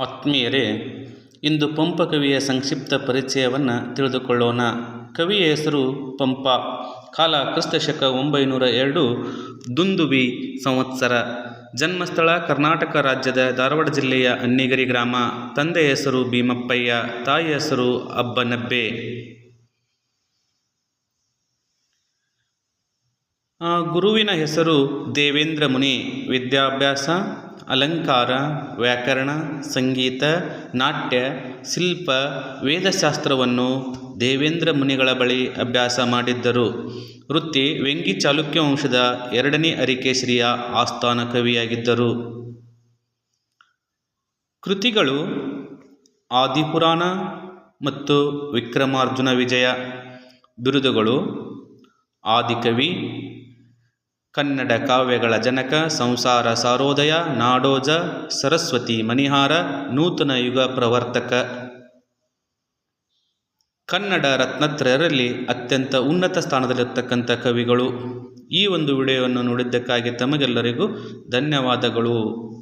ಆತ್ಮೀಯರೇ, ಇಂದು ಪಂಪ ಕವಿಯ ಸಂಕ್ಷಿಪ್ತ ಪರಿಚಯವನ್ನು ತಿಳಿದುಕೊಳ್ಳೋಣ. ಕವಿಯ ಹೆಸರು ಪಂಪ. ಕಾಲ ಕ್ರಿಸ್ತಶಕ ಒಂಬೈನೂರ ಎರಡು, ದುಂದುಬಿ ಸಂವತ್ಸರ. ಜನ್ಮಸ್ಥಳ ಕರ್ನಾಟಕ ರಾಜ್ಯದ ಧಾರವಾಡ ಜಿಲ್ಲೆಯ ಅನ್ನಿಗರಿ ಗ್ರಾಮ. ತಂದೆಯ ಹೆಸರು ಭೀಮಪ್ಪಯ್ಯ, ತಾಯಿ ಹೆಸರು ಅಬ್ಬನಬ್ಬೆ. ಗುರುವಿನ ಹೆಸರು ದೇವೇಂದ್ರ ಮುನಿ. ವಿದ್ಯಾಭ್ಯಾಸ ಅಲಂಕಾರ, ವ್ಯಾಕರಣ, ಸಂಗೀತ, ನಾಟ್ಯ, ಶಿಲ್ಪ, ವೇದಶಾಸ್ತ್ರವನ್ನು ದೇವೇಂದ್ರ ಮುನಿಗಳ ಬಳಿ ಅಭ್ಯಾಸ ಮಾಡಿದ್ದರು. ವೃತ್ತಿ ವೆಂಗಿ ಚಾಲುಕ್ಯ ವಂಶದ ಎರಡನೇ ಅರಿಕೇಶ್ರೀಯ ಆಸ್ಥಾನ ಕವಿಯಾಗಿದ್ದರು. ಕೃತಿಗಳು ಆದಿಪುರಾಣ ಮತ್ತು ವಿಕ್ರಮಾರ್ಜುನ ವಿಜಯ. ಬಿರುದುಗಳು ಆದಿಕವಿ ಕನ್ನಡ ಕಾವ್ಯಗಳ ಜನಕ, ಸಂಸಾರ ಸಾರೋದಯ, ನಾಡೋಜ, ಸರಸ್ವತಿ ಮಣಿಹಾರ, ನೂತನ ಯುಗ ಪ್ರವರ್ತಕ. ಕನ್ನಡ ರತ್ನತ್ರಯರಲ್ಲಿ ಅತ್ಯಂತ ಉನ್ನತ ಸ್ಥಾನದಲ್ಲಿರ್ತಕ್ಕಂಥ ಕವಿಗಳು. ಈ ಒಂದು ವಿಡಿಯೋವನ್ನು ನೋಡಿದ್ದಕ್ಕಾಗಿ ತಮಗೆಲ್ಲರಿಗೂ ಧನ್ಯವಾದಗಳು.